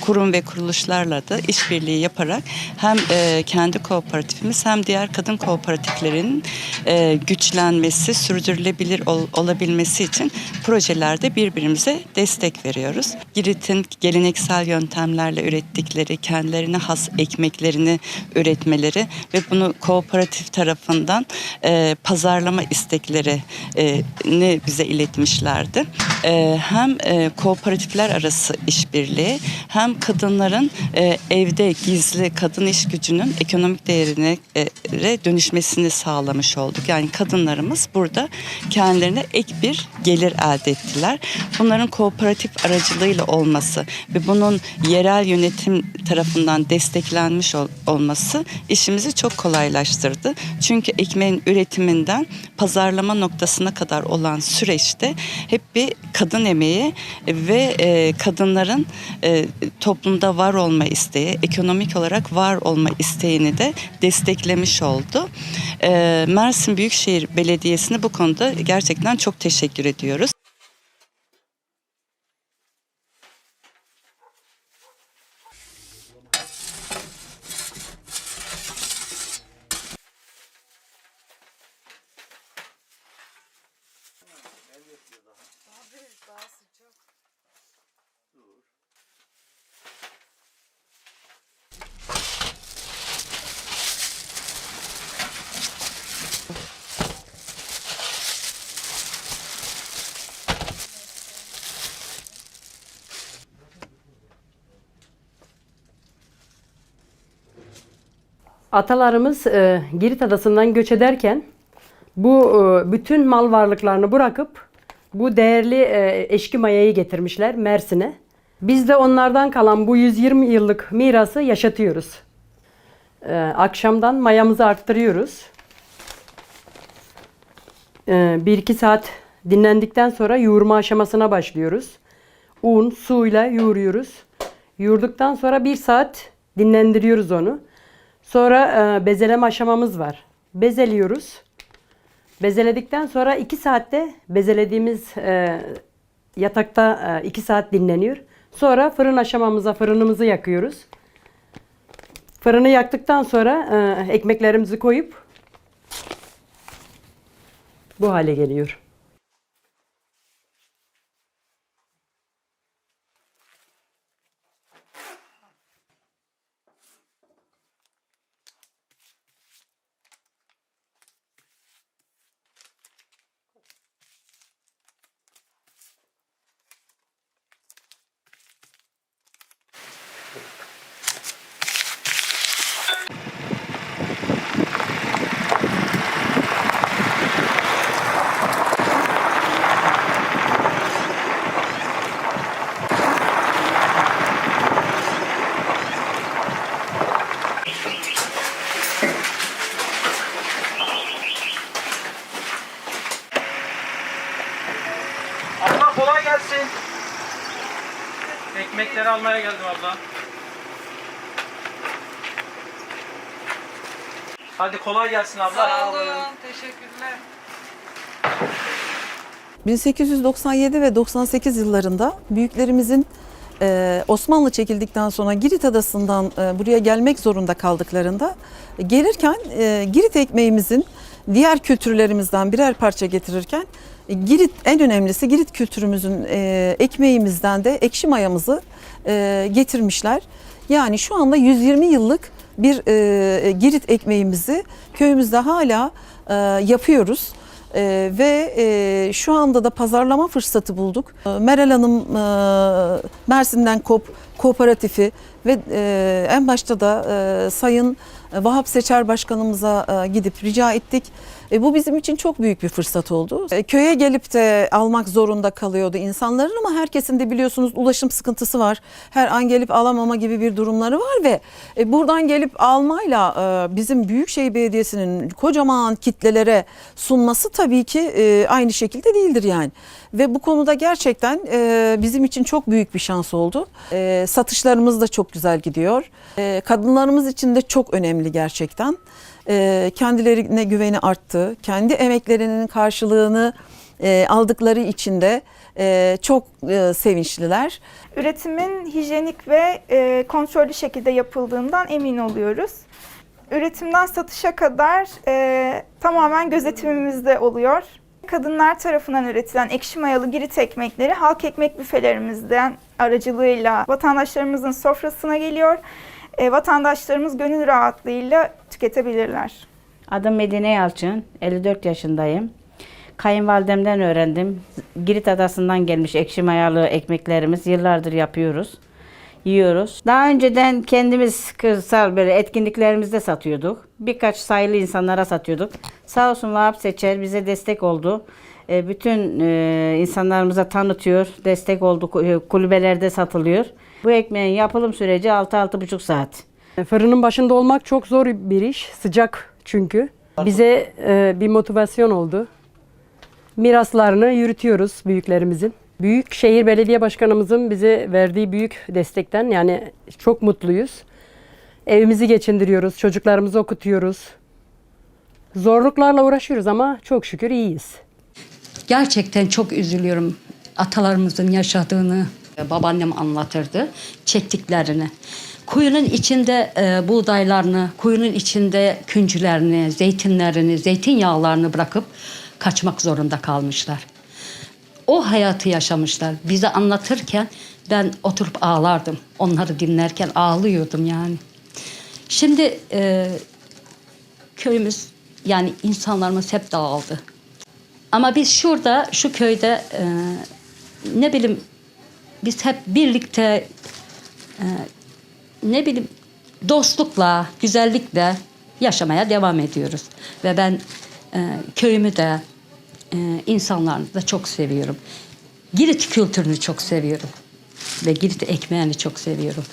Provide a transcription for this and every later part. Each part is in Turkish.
kurum ve kuruluşlarla da işbirliği yaparak hem e, kendi kooperatifimiz hem diğer kadın kooperatiflerin e, güçlenmesi, sürdürülebilir ol- olabilmesi için projelerde birbirimize destek veriyoruz. Girit'in geleneksel yöntemlerle ürettikleri, kendilerine has ekmeklerini üretmeleri ve bunu kooperatif tarafından e, pazarlama istekleri ne bize iletmişlerdi. Hem kooperatifler arası işbirliği hem kadınların e, evde gizli kadın iş gücünün ekonomik değerine e, dönüşmesini sağlamış olduk. Yani kadınlarımız burada kendilerine ek bir gelir elde ettiler. Bunların kooperatif aracılığıyla olması ve bunun yerel yönetim tarafından desteklenmiş ol- olması işimizi çok kolaylaştırdı. Çünkü ekmeğin üretiminden pazarlama noktasına kadar olan süreçte hep bir kadın emeği ve e, kadınların e, toplumda var olma isteği, ekonomik olarak var olma isteğini de desteklemiş oldu. E, Mersin Büyükşehir Belediyesi'ne bu konuda gerçekten çok teşekkür ediyoruz. Atalarımız e, Girit Adası'ndan göç ederken bu e, bütün mal varlıklarını bırakıp bu değerli e, eşki mayayı getirmişler Mersin'e. Biz de onlardan kalan bu 120 yıllık mirası yaşatıyoruz. E, akşamdan mayamızı arttırıyoruz. E, bir iki saat dinlendikten sonra yoğurma aşamasına başlıyoruz. Un, suyla yoğuruyoruz. Yoğurduktan sonra bir saat dinlendiriyoruz onu. Sonra e, bezeleme aşamamız var. Bezeliyoruz. Bezeledikten sonra 2 saatte bezelediğimiz e, yatakta 2 saat dinleniyor. Sonra fırın aşamamıza fırınımızı yakıyoruz. Fırını yaktıktan sonra e, ekmeklerimizi koyup bu hale geliyor. Abla kolay gelsin. Almaya geldim abla. Hadi kolay gelsin abla. Sağ olun, teşekkürler. 1897 ve 98 yıllarında büyüklerimizin e, Osmanlı çekildikten sonra Girit Adası'ndan e, buraya gelmek zorunda kaldıklarında e, gelirken e, Girit ekmeğimizin diğer kültürlerimizden birer parça getirirken Girit en önemlisi Girit kültürümüzün e, ekmeğimizden de ekşi mayamızı e, getirmişler. Yani şu anda 120 yıllık bir e, Girit ekmeğimizi köyümüzde hala e, yapıyoruz. Ee, ve e, şu anda da pazarlama fırsatı bulduk. Ee, Meral Hanım e, Mersin'den Kop Kooperatifi ve e, en başta da e, Sayın Vahap Seçer Başkanımıza e, gidip rica ettik. E, bu bizim için çok büyük bir fırsat oldu. E, köye gelip de almak zorunda kalıyordu insanların ama herkesin de biliyorsunuz ulaşım sıkıntısı var. Her an gelip alamama gibi bir durumları var ve e, buradan gelip almayla e, bizim Büyükşehir Belediyesi'nin kocaman kitlelere sunması tabii ki e, aynı şekilde değildir yani. Ve bu konuda gerçekten e, bizim için çok büyük bir şans oldu. E, satışlarımız da çok güzel gidiyor. E, kadınlarımız için de çok önemli gerçekten. E, kendilerine güveni arttı. Kendi emeklerinin karşılığını e, aldıkları için de e, çok e, sevinçliler. Üretimin hijyenik ve kontrollü şekilde yapıldığından emin oluyoruz. Üretimden satışa kadar e, tamamen gözetimimizde oluyor. Kadınlar tarafından üretilen ekşi mayalı girit ekmekleri halk ekmek büfelerimizden aracılığıyla vatandaşlarımızın sofrasına geliyor. E, vatandaşlarımız gönül rahatlığıyla tüketebilirler. Adım Medine Yalçın, 54 yaşındayım. Kayınvalidemden öğrendim. Girit Adası'ndan gelmiş ekşi mayalı ekmeklerimiz yıllardır yapıyoruz. Yiyoruz. Daha önceden kendimiz kırsal böyle etkinliklerimizde satıyorduk. Birkaç sayılı insanlara satıyorduk. Sağ olsun Vahap Seçer bize destek oldu. E, Bütün e, insanlarımıza tanıtıyor, destek oldu. E, Kulübelerde satılıyor. Bu ekmeğin yapılım süreci 6-6,5 saat. E, Fırının başında olmak çok zor bir iş. Sıcak çünkü. Bize e, bir motivasyon oldu. Miraslarını yürütüyoruz büyüklerimizin. Büyükşehir Belediye Başkanımızın bize verdiği büyük destekten yani çok mutluyuz. Evimizi geçindiriyoruz, çocuklarımızı okutuyoruz. Zorluklarla uğraşıyoruz ama çok şükür iyiyiz. Gerçekten çok üzülüyorum atalarımızın yaşadığını. Babaannem anlatırdı, çektiklerini. Kuyunun içinde e, buğdaylarını, kuyunun içinde küncülerini, zeytinlerini, zeytinyağlarını bırakıp kaçmak zorunda kalmışlar. O hayatı yaşamışlar. Bize anlatırken ben oturup ağlardım. Onları dinlerken ağlıyordum yani. Şimdi e, köyümüz yani insanlarımız hep dağıldı. Ama biz şurada, şu köyde e, ne bileyim biz hep birlikte e, ne bileyim dostlukla, güzellikle yaşamaya devam ediyoruz. Ve ben e, köyümü de e, insanlarını da çok seviyorum. Girit kültürünü çok seviyorum. Ve Girit ekmeğini çok seviyorum.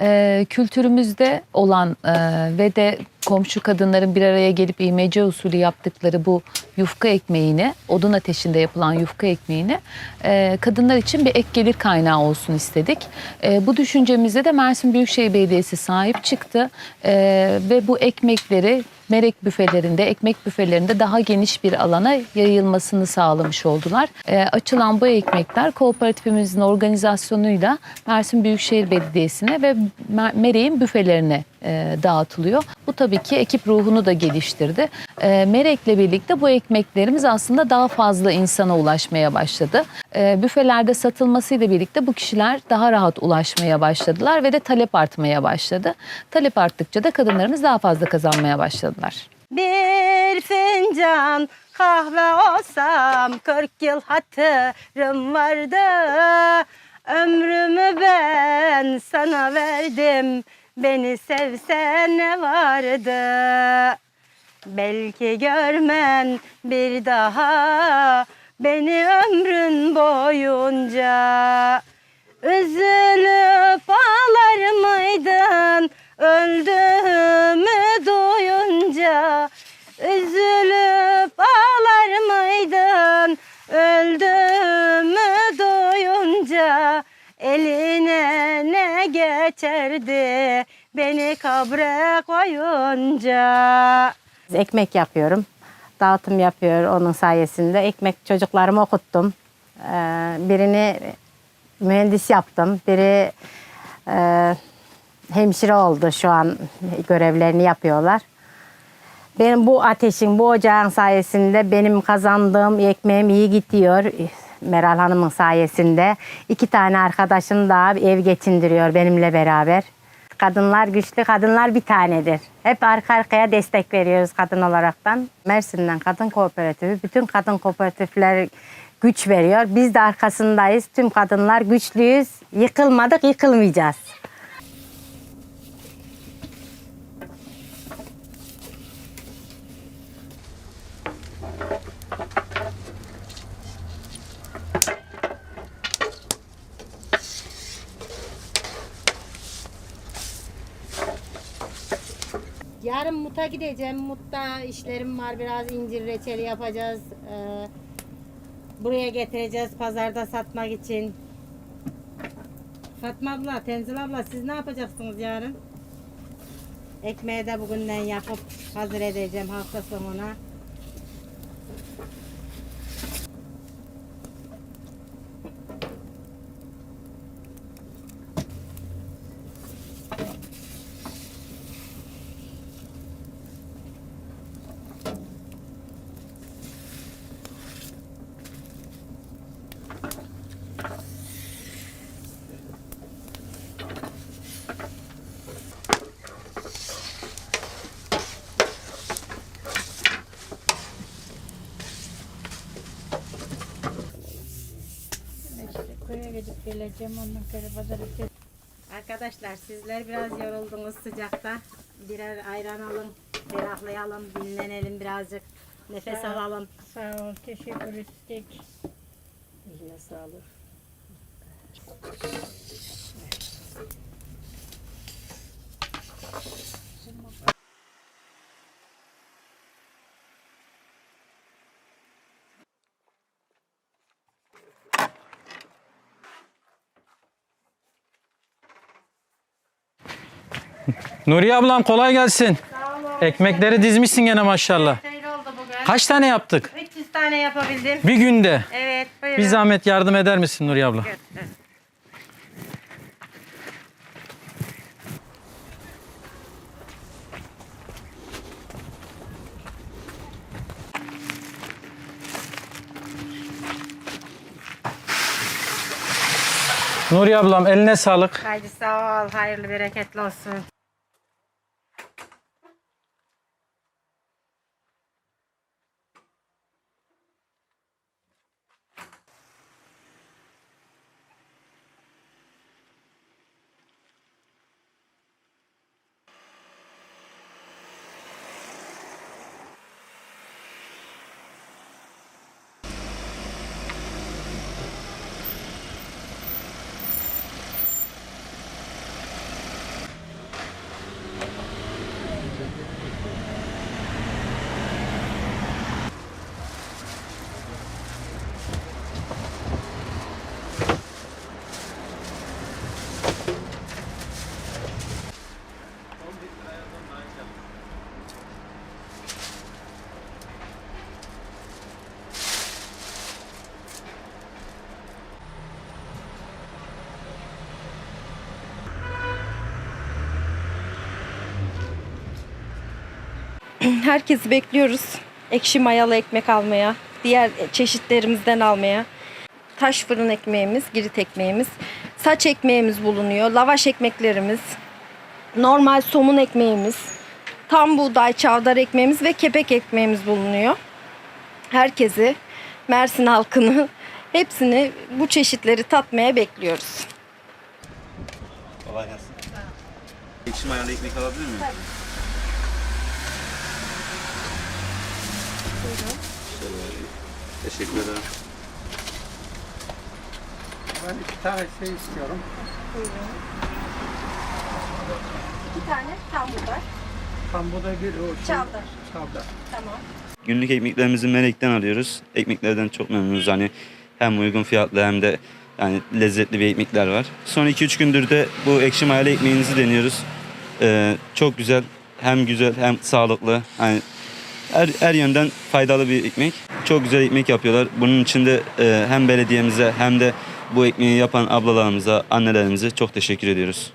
E, kültürümüzde olan e, ve de komşu kadınların bir araya gelip imece usulü yaptıkları bu yufka ekmeğini, odun ateşinde yapılan yufka ekmeğini e, kadınlar için bir ek gelir kaynağı olsun istedik. E, bu düşüncemize de Mersin Büyükşehir Belediyesi sahip çıktı E, ve bu ekmekleri Merek büfelerinde, ekmek büfelerinde daha geniş bir alana yayılmasını sağlamış oldular. E, açılan bu ekmekler kooperatifimizin organizasyonuyla Mersin Büyükşehir Belediyesi'ne ve Mer- Merek'in büfelerine e, dağıtılıyor. Bu tabii ki ekip ruhunu da geliştirdi. E, Merek'le birlikte bu ekmeklerimiz aslında daha fazla insana ulaşmaya başladı. E, büfelerde satılmasıyla birlikte bu kişiler daha rahat ulaşmaya başladılar ve de talep artmaya başladı. Talep arttıkça da kadınlarımız daha fazla kazanmaya başladılar. Bir fincan kahve olsam 40 yıl hatırım vardı. Ömrümü ben sana verdim. Beni sevsen ne vardı? Belki görmen bir daha beni ömrün boyunca. Üzülüp ağlar mıydın öldüğümü duyunca? Üzülüp ağlar mıydın öldüğümü duyunca? Eline ne geçerdi beni kabre koyunca? Ekmek yapıyorum. Dağıtım yapıyor onun sayesinde. Ekmek çocuklarımı okuttum. Ee, birini mühendis yaptım. Biri e, hemşire oldu şu an görevlerini yapıyorlar. Benim bu ateşin, bu ocağın sayesinde benim kazandığım ekmeğim iyi gidiyor. Meral Hanım'ın sayesinde. iki tane arkadaşım daha ev geçindiriyor benimle beraber. Kadınlar güçlü, kadınlar bir tanedir. Hep arka arkaya destek veriyoruz kadın olaraktan. Mersin'den Kadın Kooperatifi, bütün kadın kooperatifler güç veriyor. Biz de arkasındayız. Tüm kadınlar güçlüyüz. Yıkılmadık, yıkılmayacağız. Yarın Mut'a gideceğim. Mut'ta işlerim var. Biraz incir reçeli yapacağız. Ee, buraya getireceğiz pazarda satmak için. Fatma abla, Tenzil abla siz ne yapacaksınız yarın? Ekmeği de bugünden yapıp hazır edeceğim hafta sonuna. Köye gidip geleceğim ondan sonra pazar Arkadaşlar sizler biraz yoruldunuz sıcakta. Birer ayran alın, ferahlayalım, dinlenelim birazcık. Nefes alalım. Sağ ol, teşekkür ettik. Eline sağlık. Nuriye ablam kolay gelsin. Ekmekleri dizmişsin gene maşallah. Öyle oldu bugün. Kaç tane yaptık? 300 tane yapabildim. Bir günde. Evet buyurun. Bir zahmet yardım eder misin Nuriye abla? Nuriye ablam eline sağlık. Haydi sağ ol. Hayırlı bereketli olsun. Herkesi bekliyoruz. Ekşi mayalı ekmek almaya, diğer çeşitlerimizden almaya. Taş fırın ekmeğimiz, girit ekmeğimiz, saç ekmeğimiz bulunuyor, lavaş ekmeklerimiz, normal somun ekmeğimiz, tam buğday çavdar ekmeğimiz ve kepek ekmeğimiz bulunuyor. Herkesi, Mersin halkını, hepsini bu çeşitleri tatmaya bekliyoruz. Kolay gelsin. Ekşi mayalı ekmek alabilir miyim? Şöyle vereyim. Teşekkür ederim. Ben iki tane şey istiyorum. İki tane tam buğday, Tam bu da bir o çavdar. çavdar. Tamam. Günlük ekmeklerimizi Melek'ten alıyoruz. Ekmeklerden çok memnunuz. Hani hem uygun fiyatlı hem de yani lezzetli bir ekmekler var. Son 2-3 gündür de bu ekşi mayalı ekmeğinizi deniyoruz. Ee, çok güzel. Hem güzel hem sağlıklı. Hani her, her yönden faydalı bir ekmek. Çok güzel ekmek yapıyorlar. Bunun için de e, hem belediyemize hem de bu ekmeği yapan ablalarımıza, annelerimize çok teşekkür ediyoruz.